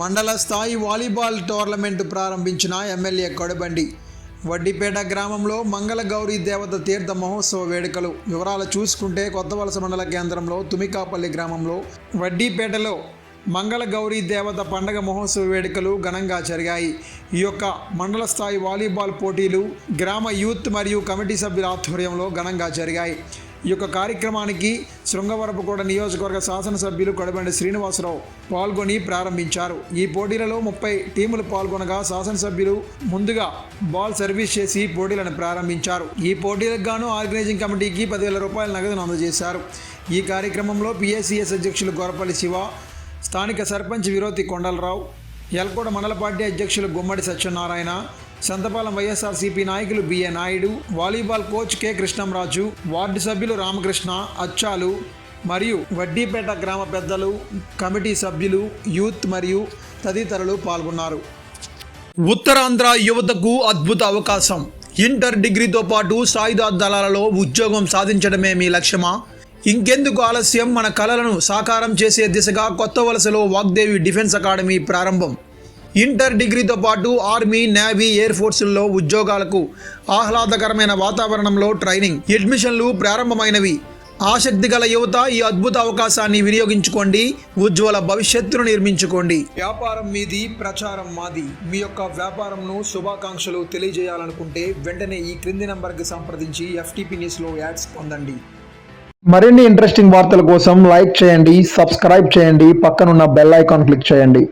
మండల స్థాయి volleyball tournament ప్రారంభించిన ఎమ్మెల్యే కొడబండి. వడ్డిపేట గ్రామంలో మంగళ గౌరీ దేవత తీర్థ మహోత్సవ వేడుకలు. వివరాలు చూసుకుంటే కొత్తవలస మండల కేంద్రంలో తుమికాపల్లి గ్రామంలో వడ్డీపేటలో మంగళ గౌరీ దేవత పండగ మహోత్సవ వేడుకలు ఘనంగా జరిగాయి. ఈ యొక్క మండల స్థాయి వాలీబాల్ పోటీలు గ్రామ యూత్ మరియు కమిటీ సభ్యుల ఆధ్వర్యంలో ఘనంగా జరిగాయి. ఈ యొక్క కార్యక్రమానికి శృంగవరపుకోట నియోజకవర్గ శాసనసభ్యులు కడబండి శ్రీనివాసరావు పాల్గొని ప్రారంభించారు. ఈ పోటీలలో ముప్పై టీములు పాల్గొనగా శాసనసభ్యులు ముందుగా బాల్ సర్వీస్ చేసి పోటీలను ప్రారంభించారు. ఈ పోటీలకు గాను ఆర్గనైజింగ్ కమిటీకి పదివేల రూపాయల నగదును అందజేశారు ఈ కార్యక్రమంలో పిఎస్సిఎస్ అధ్యక్షులు గొరపల్లి శివ స్థానిక సర్పంచ్ విరోతి కొండలరావు ఎల్కోట మండల పార్టీ అధ్యక్షులు గుమ్మడి సత్యనారాయణ సంతపాలెం వైఎస్ఆర్సీపీ నాయకులు BA Naidu volleyball coach K Krishnam Raju ward సభ్యులు రామకృష్ణ అచ్చాలు మరియు వడ్డీపేట గ్రామ పెద్దలు కమిటీ సభ్యులు యూత్ మరియు తదితరులు పాల్గొన్నారు. ఉత్తరాంధ్ర యువతకు అద్భుత అవకాశం. ఇంటర్ డిగ్రీతో పాటు సాయుధ దళాలలో ఉద్యోగం సాధించడమే మీ లక్ష్యమా? ఇంకెందుకు ఆలస్యం? మన కళలను సాకారం చేసే దిశగా కొత్త వలసలో వాగ్దేవి డిఫెన్స్ అకాడమీ ప్రారంభం. ఇంటర్ డిగ్రీతో పాటు ఆర్మీ నేవీ ఎయిర్ ఫోర్సుల్లో ఉద్యోగాలకు ఆహ్లాదకరమైన వాతావరణంలో ట్రైనింగ్ అడ్మిషన్లు ప్రారంభమైనవి. ఆసక్తి గల యువత ఈ అద్భుత అవకాశాన్ని వినియోగించుకోండి ఉజ్వల భవిష్యత్తును నిర్మించుకోండి. వ్యాపారం మీది ప్రచారం మాది. మీ యొక్క వ్యాపారంను శుభాకాంక్షలు తెలియజేయాలనుకుంటే వెంటనే ఈ క్రింది నంబర్కి సంప్రదించి ఎఫ్టీపీ న్యూస్లో యాడ్స్ పొందండి. మరిన్ని ఇంట్రెస్టింగ్ వార్తల కోసం లైక్ చేయండి సబ్స్క్రైబ్ చేయండి పక్కనున్న బెల్ ఐకాన్ క్లిక్ చేయండి.